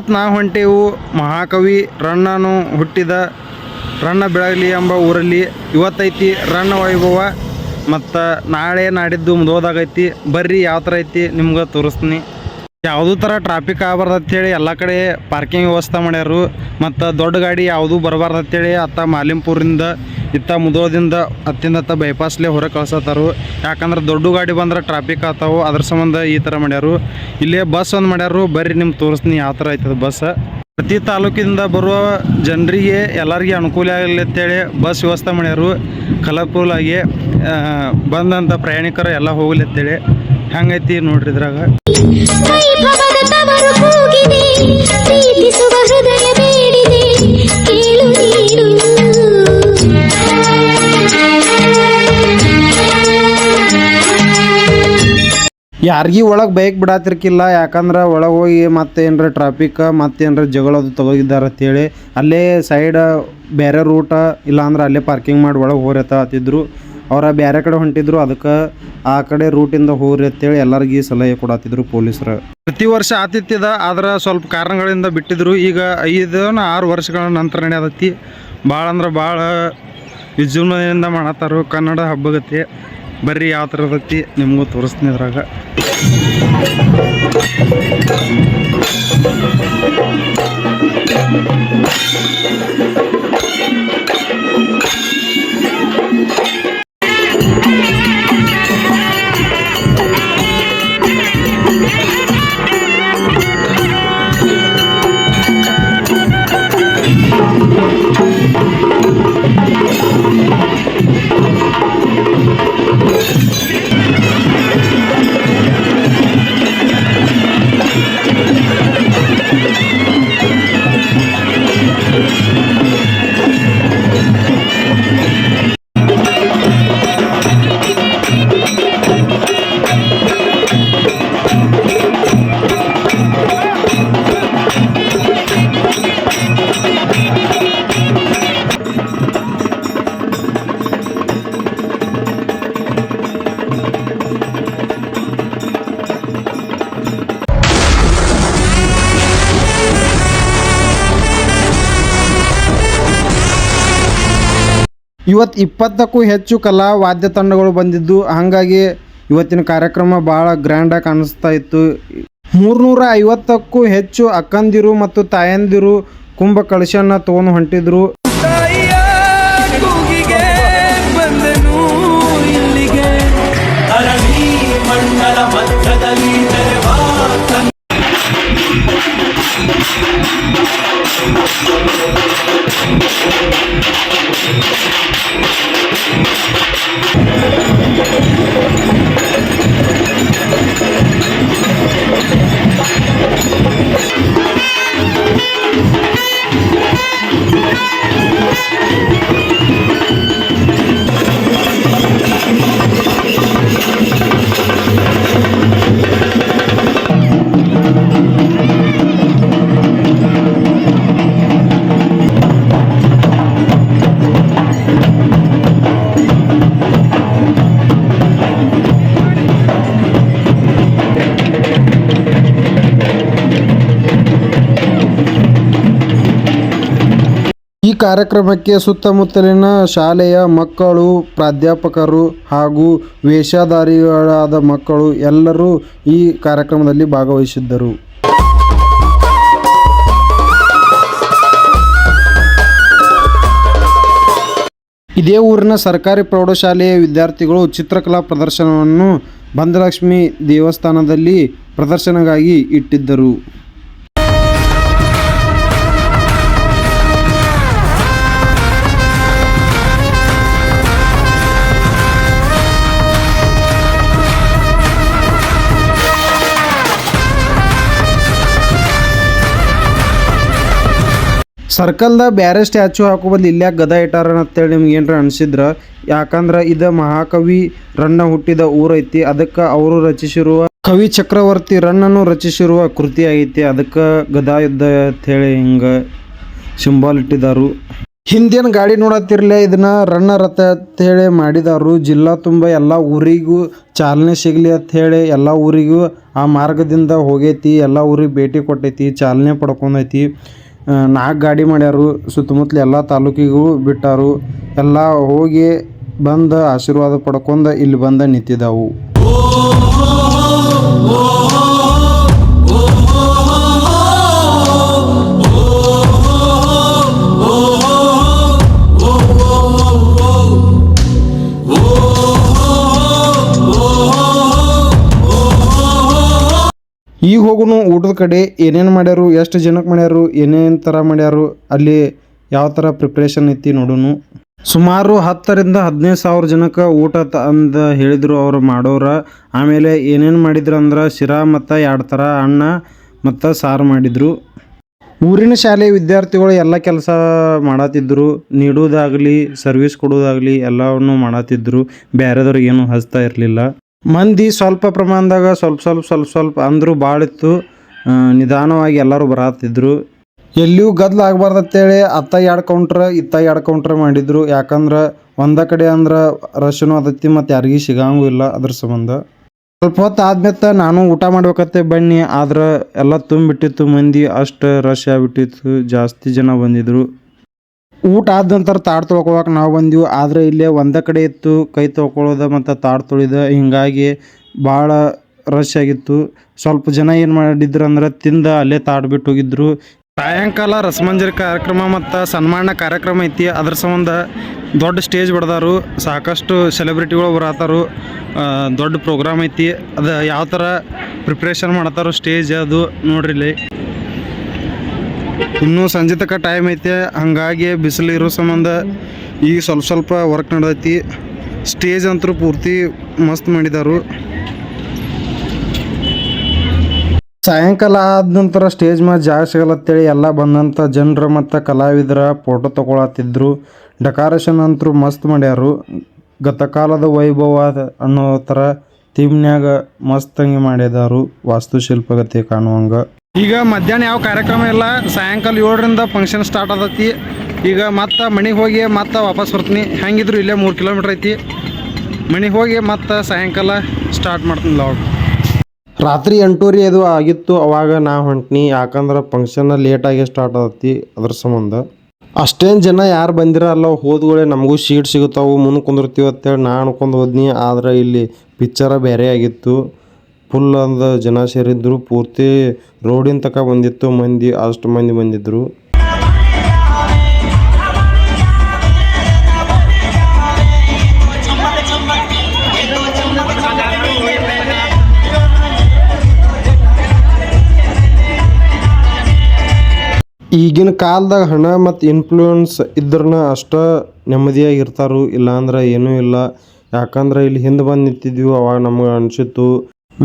ಇವತ್ತು ನಾವು ಹೊಂಟೇವು ಮಹಾಕವಿ ರಣ್ಣನು ಹುಟ್ಟಿದ ರಣ್ಣ ಬೆಳಗಲಿ ಎಂಬ ಊರಲ್ಲಿ ಇವತ್ತೈತಿ ರಣ್ಣ ವೈಭವ ಮತ್ತು ನಾಳೆ ನಾಡಿದ್ದು ಮುದೋದಾಗೈತಿ. ಬರ್ರಿ ಯಾವ ಥರ ಐತಿ ನಿಮ್ಗೆ ತೋರಿಸ್ತೀನಿ. ಯಾವುದೂ ಥರ ಟ್ರಾಫಿಕ್ ಆಗಬಾರ್ದು ಅಂತೇಳಿ ಎಲ್ಲ ಕಡೆ ಪಾರ್ಕಿಂಗ್ ವ್ಯವಸ್ಥೆ ಮಾಡ್ಯಾರು. ಮತ್ತು ದೊಡ್ಡ ಗಾಡಿ ಯಾವುದೂ ಬರಬಾರ್ದು ಅಂತೇಳಿ ಅತ್ತ ಮಾಲಿಂಪುರಿಂದ ಇತ್ತ ಮುದೋದಿಂದ ಅತ್ತಿಂದತ್ತ ಬೈಪಾಸ್ಲೇ ಹೊರಗೆ ಕಳ್ಸತ್ತಾರು ಯಾಕಂದ್ರೆ ದೊಡ್ಡ ಗಾಡಿ ಬಂದ್ರೆ ಟ್ರಾಫಿಕ್ ಆಗ್ತಾವು, ಅದ್ರ ಸಂಬಂಧ ಈ ಥರ ಮಾಡ್ಯಾರು. ಇಲ್ಲೇ ಬಸ್ ಒಂದು ಮಾಡ್ಯಾರು, ಬರ್ರಿ ನಿಮ್ಗೆ ತೋರಿಸ್ತೀನಿ ಯಾವ ಥರ ಐತದ ಬಸ್ ಪ್ರತಿ ತಾಲೂಕಿಂದ ಬರುವ ಜನರಿಗೆ ಎಲ್ಲರಿಗೆ ಅನುಕೂಲ ಆಗಲಿ ಅಂತೇಳಿ ಬಸ್ ವ್ಯವಸ್ಥೆ ಮಾಡ್ಯಾರು. ಕಲರ್ಫುಲ್ ಆಗಿ ಬಂದಂಥ ಪ್ರಯಾಣಿಕರು ಎಲ್ಲ ಹೋಗ್ಲಿ ಅಂತೇಳಿ. ಹೆಂಗೈತಿ ನೋಡ್ರಿ ಇದ್ರಾಗ? ಯಾರಿಗೂ ಒಳಗೆ ಬೈಕ್ ಬಿಡಾತಿರ್ಕಿಲ್ಲ, ಯಾಕಂದ್ರೆ ಒಳಗೆ ಹೋಗಿ ಮತ್ತೆ ಏನರ ಟ್ರಾಫಿಕ್ ಮತ್ತೆ ಏನರ ಜಗಳದು ತಗೋಗಿದ್ದಾರೆ ಅಂತೇಳಿ ಅಲ್ಲೇ ಸೈಡ್ ಬೇರೆ ರೂಟ ಇಲ್ಲಾಂದ್ರೆ ಅಲ್ಲೇ ಪಾರ್ಕಿಂಗ್ ಮಾಡಿ ಒಳಗೆ ಹೋರತ್ತ ಹತ್ತಿದ್ರು ಅವರ ಬೇರೆ ಕಡೆ ಹೊಂಟಿದ್ರು, ಅದಕ್ಕೆ ಆ ಕಡೆ ರೂಟಿಂದ ಹೋಗ್ರಿ ಅಂತೇಳಿ ಎಲ್ಲರಿಗೆ ಸಲಹೆ ಕೊಡತ್ತಿದ್ರು ಪೊಲೀಸರು. ಪ್ರತಿ ವರ್ಷ ಆತಿತ್ಯದ ಆದ್ರೆ ಸ್ವಲ್ಪ ಕಾರಣಗಳಿಂದ ಬಿಟ್ಟಿದ್ರು. ಈಗ ಐದು ಆರು ವರ್ಷಗಳ ನಂತರ ನಡೆಯತೈತಿ ಭಾಳ ಅಂದ್ರೆ ಭಾಳ ವಿಜೃಂಭಣೆಯಿಂದ ಮಾಡತ್ತಾರು ಕನ್ನಡ ಹಬ್ಬಗತಿ. ಬರ್ರಿ ಯಾವ ಥರ ಇರ್ತೈತಿ ನಿಮಗೂ ತೋರಿಸ್ತೀನಿ ಇದ್ರಾಗ. ಇವತ್ತು ಇಪ್ಪತ್ತಕ್ಕೂ ಹೆಚ್ಚು ಕಲಾ ವಾದ್ಯ ತಂಡಗಳು ಬಂದಿದ್ದು, ಹಾಗಾಗಿ ಇವತ್ತಿನ ಕಾರ್ಯಕ್ರಮ ಭಾಳ ಗ್ರ್ಯಾಂಡಾಗಿ ಕಾಣಿಸ್ತಾ ಇತ್ತು. ಮೂರ್ನೂರ ಐವತ್ತಕ್ಕೂ ಹೆಚ್ಚು ಅಕ್ಕಂದಿರು ಮತ್ತು ತಾಯಂದಿರು ಕುಂಭ ಕಳಶನ ತೊಗೊಂಡು ಹೊಂಟಿದ್ರು. ಕಾರ್ಯಕ್ರಮಕ್ಕೆ ಸುತ್ತಮುತ್ತಲಿನ ಶಾಲೆಯ ಮಕ್ಕಳು, ಪ್ರಾಧ್ಯಾಪಕರು ಹಾಗೂ ವೇಷಧಾರಿಗಳಾದ ಮಕ್ಕಳು ಎಲ್ಲರೂ ಈ ಕಾರ್ಯಕ್ರಮದಲ್ಲಿ ಭಾಗವಹಿಸಿದ್ದರು. ಇದೇ ಊರಿನ ಸರ್ಕಾರಿ ಪ್ರೌಢಶಾಲೆಯ ವಿದ್ಯಾರ್ಥಿಗಳು ಚಿತ್ರಕಲಾ ಪ್ರದರ್ಶನವನ್ನು ಬಂದಲಕ್ಷ್ಮಿ ದೇವಸ್ಥಾನದಲ್ಲಿ ಪ್ರದರ್ಶನಗಾಗಿ ಇಟ್ಟಿದ್ದರು. ಸರ್ಕಲ್ದ ಬ್ಯಾರೆ ಸ್ಟ್ಯಾಚು ಹಾಕೋ ಬದಲು ಇಲ್ಯಾಕೆ ಗದ ಇಟ್ಟಾರ ಅಂತೇಳಿ ನಿಮ್ಗೆ ಏನರ ಅನ್ಸಿದ್ರ? ಯಾಕಂದ್ರೆ ಇದು ಮಹಾಕವಿ ರಣ್ಣ ಹುಟ್ಟಿದ ಊರೈತಿ ಅದಕ್ಕೆ ಅವರು ರಚಿಸಿರುವ ಕವಿ ಚಕ್ರವರ್ತಿ ರಣ್ಣನು ರಚಿಸಿರುವ ಕೃತಿ ಆಗೈತಿ ಅದಕ್ಕೆ ಗದಾ ಯುದ್ಧ ಅಂತೇಳಿ ಹಿಂಗೆ ಸಿಂಬಾಲ್ ಇಟ್ಟಿದ್ದಾರು ಹಿಂದಿನ ಗಾಡಿ ನೋಡತ್ತಿರ್ಲೆ ಇದನ್ನ ರಣ್ಣ ರಥ ಹೇಳಿ ಮಾಡಿದಾರು. ಜಿಲ್ಲಾ ತುಂಬ ಎಲ್ಲ ಊರಿಗೂ ಚಾಲನೆ ಸಿಗಲಿ ಅಂತ ಹೇಳಿ ಎಲ್ಲ ಊರಿಗೂ ಆ ಮಾರ್ಗದಿಂದ ಹೋಗೈತಿ, ಎಲ್ಲ ಊರಿಗೆ ಭೇಟಿ ಕೊಟ್ಟೈತಿ, ಚಾಲನೆ ಪಡ್ಕೊಂಡೈತಿ. ನಾಲ್ಕು ಗಾಡಿ ಮಾಡ್ಯಾರು. ಸುತ್ತಮುತ್ತಲ ಎಲ್ಲ ತಾಲೂಕಿಗೂ ಬಿಟ್ಟಾರು. ಎಲ್ಲ ಹೋಗಿ ಬಂದು ಆಶೀರ್ವಾದ ಪಡ್ಕೊಂಡು ಇಲ್ಲಿ ಬಂದು ನಿಂತಿದ್ದಾವು ಈಗ ಹೋಗೂ ಊಟದ ಕಡೆ ಏನೇನು ಮಾಡ್ಯಾರು, ಎಷ್ಟು ಜನಕ್ಕೆ ಮಾಡ್ಯಾರು, ಏನೇನು ಥರ ಮಾಡ್ಯಾರು, ಅಲ್ಲಿ ಯಾವ ಥರ ಪ್ರಿಪ್ರೇಷನ್ ಐತಿ ನೋಡೋನು. ಸುಮಾರು ಹತ್ತರಿಂದ ಹದಿನೈದು ಸಾವಿರ ಜನಕ್ಕೆ ಊಟ ತ ಅಂದ ಹೇಳಿದರು ಅವರು ಮಾಡೋರ. ಆಮೇಲೆ ಏನೇನು ಮಾಡಿದ್ರು ಅಂದ್ರೆ ಶಿರಾ ಮತ್ತು ಎರಡು ಥರ ಅನ್ನ ಮತ್ತು ಸಾರು ಮಾಡಿದರು. ಊರಿನ ಶಾಲೆ ವಿದ್ಯಾರ್ಥಿಗಳು ಎಲ್ಲ ಕೆಲಸ ಮಾಡತ್ತಿದ್ದರು ನೀಡೋದಾಗಲಿ ಸರ್ವಿಸ್ ಕೊಡೋದಾಗಲಿ ಎಲ್ಲವನ್ನು ಮಾಡತ್ತಿದ್ದರು ಬೇರೆದವ್ರಿಗೆ ಏನು ಹಚ್ತಾ ಇರಲಿಲ್ಲ. ಮಂದಿ ಸ್ವಲ್ಪ ಪ್ರಮಾಣದಾಗ ಸ್ವಲ್ಪ ಸ್ವಲ್ಪ ಸ್ವಲ್ಪ ಸ್ವಲ್ಪ ಅಂದರೂ ಭಾಳ ಇತ್ತು ನಿಧಾನವಾಗಿ ಎಲ್ಲರೂ ಬರಾತಿದ್ರು. ಎಲ್ಲಿಯೂ ಗದ್ದಲ ಆಗಬಾರ್ದು ಅಂತೇಳಿ ಅತ್ತ ಎರಡು ಕೌಂಟ್ರ್ ಇತ್ತ ಎರಡು ಕೌಂಟ್ರ್ ಮಾಡಿದ್ರು. ಯಾಕಂದ್ರೆ ಒಂದ ಕಡೆ ಅಂದ್ರೆ ರಶ್ನು ಅದತ್ತಿ ಮತ್ತು ಯಾರಿಗೂ ಸಿಗಂಗೂ ಇಲ್ಲ ಅದ್ರ ಸಂಬಂಧ. ಸ್ವಲ್ಪ ಹೊತ್ತು ಆದ್ಮೇಲೆ ನಾನು ಊಟ ಮಾಡ್ಬೇಕತ್ತೆ ಬನ್ನಿ, ಆದ್ರೆ ಎಲ್ಲ ತುಂಬಿಟ್ಟಿತ್ತು ಮಂದಿ, ಅಷ್ಟು ರಶ್ ಆಗಿಬಿಟ್ಟಿತ್ತು. ಜಾಸ್ತಿ ಜನ ಬಂದಿದ್ರು. ಊಟ ಆದ ನಂತರ ತಾಡ್ ತೊಳ್ಕೊಳಕ್ಕೆ ನಾವು ಬಂದಿವಿ. ಆದ್ರೆ ಇಲ್ಲೇ ಒಂದೇ ಕಡೆ ಇತ್ತು, ಕೈ ತೊಳ್ಕೊಳ್ಳೋದು ಮತ್ತು ತಾಡ್ ತೊಳಿದ. ಹಿಂಗಾಗಿ ಭಾಳ ರಶ್ ಆಗಿತ್ತು. ಸ್ವಲ್ಪ ಜನ ಏನು ಮಾಡಿದ್ರು ಅಂದ್ರೆ ತಿಂದ ಅಲ್ಲೇ ತಾಡ್ ಬಿಟ್ಟು ಹೋಗಿದ್ರು. ಸಾಯಂಕಾಲ ರಸಮಂಜರಿ ಕಾರ್ಯಕ್ರಮ ಮತ್ತು ಸನ್ಮಾನ ಕಾರ್ಯಕ್ರಮ ಐತಿ. ಅದ್ರ ಸಂಬಂಧ ದೊಡ್ಡ ಸ್ಟೇಜ್ ಬಡ್ದಾರು. ಸಾಕಷ್ಟು ಸೆಲೆಬ್ರಿಟಿಗಳು ಬರತ್ತಾರು ದೊಡ್ಡ ಪ್ರೋಗ್ರಾಮ್ ಐತಿ. ಅದು ಯಾವ ಥರ ಪ್ರಿಪ್ರೇಷನ್ ಮಾಡತ್ತಾರೋ ಸ್ಟೇಜ್ ಅದು ನೋಡ್ರಿ ಇಲ್ಲಿ. ಇನ್ನೂ ಸಂಜೆ ತನಕ ಟೈಮ್ ಐತೆ. ಹಾಗಾಗಿ ಬಿಸಿಲು ಇರೋ ಸಂಬಂಧ ಈಗ ಸ್ವಲ್ಪ ಸ್ವಲ್ಪ ವರ್ಕ್ ನಡೆದೈತಿ. ಸ್ಟೇಜ್ ಅಂತೂ ಪೂರ್ತಿ ಮಸ್ತ್ ಮಾಡಿದಾರು. ಸಾಯಂಕಾಲ ಆದ ನಂತರ ಸ್ಟೇಜ್ ಮೇಲೆ ಜಾಗ ಸಿಗಲತ್ತೇಳಿ ಎಲ್ಲ ಬಂದಂಥ ಜನರು ಮತ್ತು ಕಲಾವಿದರ ಫೋಟೋ ತಗೊಳತ್ತಿದ್ರು. ಡೆಕೋರೇಷನ್ ಅಂತೂ ಮಸ್ತ್ ಮಾಡ್ಯಾರು. ಗತಕಾಲದ ವೈಭವ ಅನ್ನೋ ಥರ ಥೀಮ್ನ್ಯಾಗ ಮಸ್ತಂಗಿ ಮಾಡಿದಾರು. ವಾಸ್ತುಶಿಲ್ಪಗತಿ ಕಾಣುವಂಗ. ಈಗ ಮಧ್ಯಾಹ್ನ ಯಾವ ಕಾರ್ಯಕ್ರಮ ಇಲ್ಲ? ಸಾಯಂಕಾಲ ಏಳರಿಂದ ಫಂಕ್ಷನ್ ಸ್ಟಾರ್ಟ್ ಆದತಿ. ಈಗ ಮತ್ತೆ ಮನೆಗೆ ಹೋಗಿ ಮತ್ತೆ ವಾಪಸ್ ಬರ್ತೀನಿ. ಹೆಂಗಿದ್ರು ಇಲ್ಲೇ ಮೂರು ಕಿಲೋಮೀಟ್ರ್ ಐತಿ. ಮನೆಗೆ ಹೋಗಿ ಮತ್ತೆ ಸಾಯಂಕಾಲ ಸ್ಟಾರ್ಟ್ ಮಾಡ್ತೀನಿ ಲಾಗ್ ರಾತ್ರಿ ಎಂಟೂರಿ ಅದು ಆಗಿತ್ತು. ಅವಾಗ ನಾ ಹೊಂಟ್ನಿ. ಯಾಕಂದ್ರೆ ಫಂಕ್ಷನ್ ಲೇಟಾಗಿ ಸ್ಟಾರ್ಟ್ ಆದತಿ ಅದ್ರ ಸಂಬಂಧ. ಅಷ್ಟೇನು ಜನ ಯಾರು ಬಂದಿರಲ್ಲ ಹೋದ್ಗಳೇ ನಮಗೂ ಶೀಟ್ ಸಿಗುತ್ತಾವು. ಮುಂದೆ ಕುಂದಿರ್ತೀವಿ ಅಂತೇಳಿ ನಾ ಅನ್ಕೊಂಡು ಹೋದ್ನಿ. ಆದರೆ ಇಲ್ಲಿ ಪಿಕ್ಚರ ಬೇರೆ ಆಗಿತ್ತು. ಫುಲ್ ಅಂದ ಜನ ಸೇರಿದ್ರು ಪೂರ್ತಿ ರೋಡಿನ ತಕ ಬಂದಿತ್ತು, ಮಂದಿ ಅಷ್ಟು ಮಂದಿ ಬಂದಿದ್ರು. ಈಗಿನ ಕಾಲದಾಗ ಹಣ ಮತ್ತು ಇನ್ಫ್ಲೂಯೆನ್ಸ್ ಇದ್ರನ್ನ ಅಷ್ಟ ನೆಮ್ಮದಿಯಾಗಿ ಇರ್ತಾರು, ಇಲ್ಲಾಂದ್ರೆ ಏನೂ ಇಲ್ಲ. ಯಾಕಂದ್ರೆ ಇಲ್ಲಿ ಹಿಂದೆ ಬಂದು ನಿಂತಿದ್ವಿ, ಅವಾಗ ನಮ್ಗೆ ಅನಿಸಿತ್ತು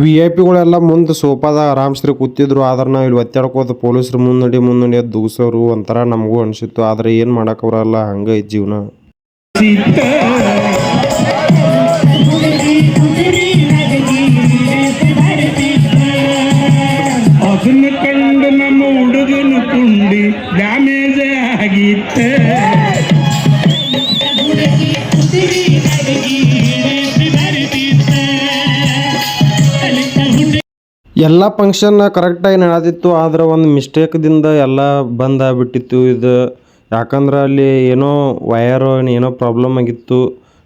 ವಿ ಐ ಪಿಗಳೆಲ್ಲ ಮುಂದೆ ಸೋಫಾದಾಗ ಆರಾಮ್ಸ್ರಿ ಕೂತಿದ್ರು, ಆದ್ರೆ ನಾವು ಇಲ್ಲಿ ಒತ್ತಾಡ್ಕೋತ ಪೊಲೀಸ್ರ ಮುನ್ನಡಿ ಮುಂದಡಿ ದೂಸೋರು ಒಂಥರ ನಮಗೂ ಅನಿಸಿತ್ತು. ಆದರೆ ಏನು ಮಾಡೋಕ್ಕವ್ರಲ್ಲ ಹಂಗೆ ಜೀವನ. ಕಂಡು ನಮ್ಮ ಕುಂಡಿ ಡ್ಯಾಮೇಜ್ ಎಲ್ಲ ಫಂಕ್ಷನ್ ಕರೆಕ್ಟಾಗಿ ನಡೆದಿತ್ತು, ಆದ್ರೆ ಒಂದು ಮಿಸ್ಟೇಕ್ದಿಂದ ಎಲ್ಲ ಬಂದ್ ಆಗ್ಬಿಟ್ಟಿತ್ತು ಇದು. ಯಾಕಂದ್ರೆ ಅಲ್ಲಿ ಏನೋ ವಯರು ಏನೋ ಪ್ರಾಬ್ಲಮ್ ಆಗಿತ್ತು.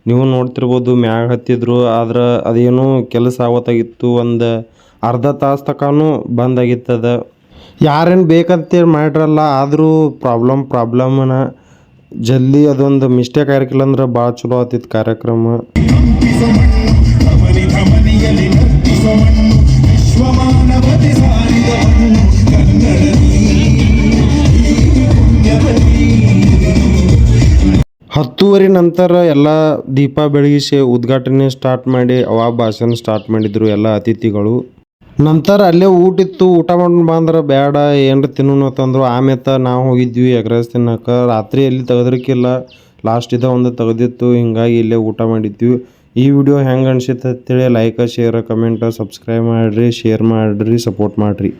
ನೀವು ನೋಡ್ತಿರ್ಬೋದು ಮ್ಯಾಗ ಹತ್ತಿದ್ರು, ಆದ್ರೆ ಅದೇನೋ ಕೆಲಸ ಆಗೋತ್ತಾಗಿತ್ತು ಒಂದು ಅರ್ಧ ತಾಸು ತನಕನೂ ಬಂದ್ ಆಗಿತ್ತದ. ಯಾರೇನು ಬೇಕಂತೇಳಿ ಮಾಡಿರಲ್ಲ, ಆದರೂ ಪ್ರಾಬ್ಲಮ್ ಪ್ರಾಬ್ಲಮ್ನ ಜಲ್ದಿ ಅದೊಂದು ಮಿಸ್ಟೇಕ್ ಆಗಿರ್ಕಿಲ್ಲ ಅಂದ್ರೆ ಭಾಳ ಚಲೋ ಆತಿತ್ತು ಕಾರ್ಯಕ್ರಮ. ಹತ್ತುವರೆ ನಂತರ ಎಲ್ಲ ದೀಪ ಬೆಳಗಿಸಿ ಉದ್ಘಾಟನೆ ಸ್ಟಾರ್ಟ್ ಮಾಡಿ, ಅವಾ ಭಾಷಣ ಸ್ಟಾರ್ಟ್ ಮಾಡಿದ್ರು ಎಲ್ಲ ಅತಿಥಿಗಳು. ನಂತರ ಅಲ್ಲೇ ಊಟ ಇತ್ತು ಊಟ ಮಾಡಿ ಬಂದ್ರೆ ಬೇಡ ಏನ್ರ ತಿನ್ನೋಣ ಅಂತಂದ್ರು ಆಮೇಲೆ ನಾವು ಹೋಗಿದ್ವಿ ಎಗ್ ರೈಸ್ ತಿನ್ನಕ್ಕೆ ರಾತ್ರಿ ಎಲ್ಲಿ ತೆಗೆದ್ರಕ್ಕಿಲ್ಲ ಲಾಸ್ಟ್ ಇದ ಒಂದು ತೆಗೆದಿತ್ತು, ಹಿಂಗಾಗಿ ಇಲ್ಲೇ ಊಟ ಮಾಡಿದ್ವಿ. ಈ ವಿಡಿಯೋ ಹೆಂಗೆ ಅನ್ಸಿತ್ತು ಅಂತೇಳಿ ಲೈಕ್ ಶೇರ್ ಕಮೆಂಟ್ ಸಬ್ಸ್ಕ್ರೈಬ್ ಮಾಡಿರಿ ಶೇರ್ ಮಾಡಿರಿ ಸಪೋರ್ಟ್ ಮಾಡಿರಿ.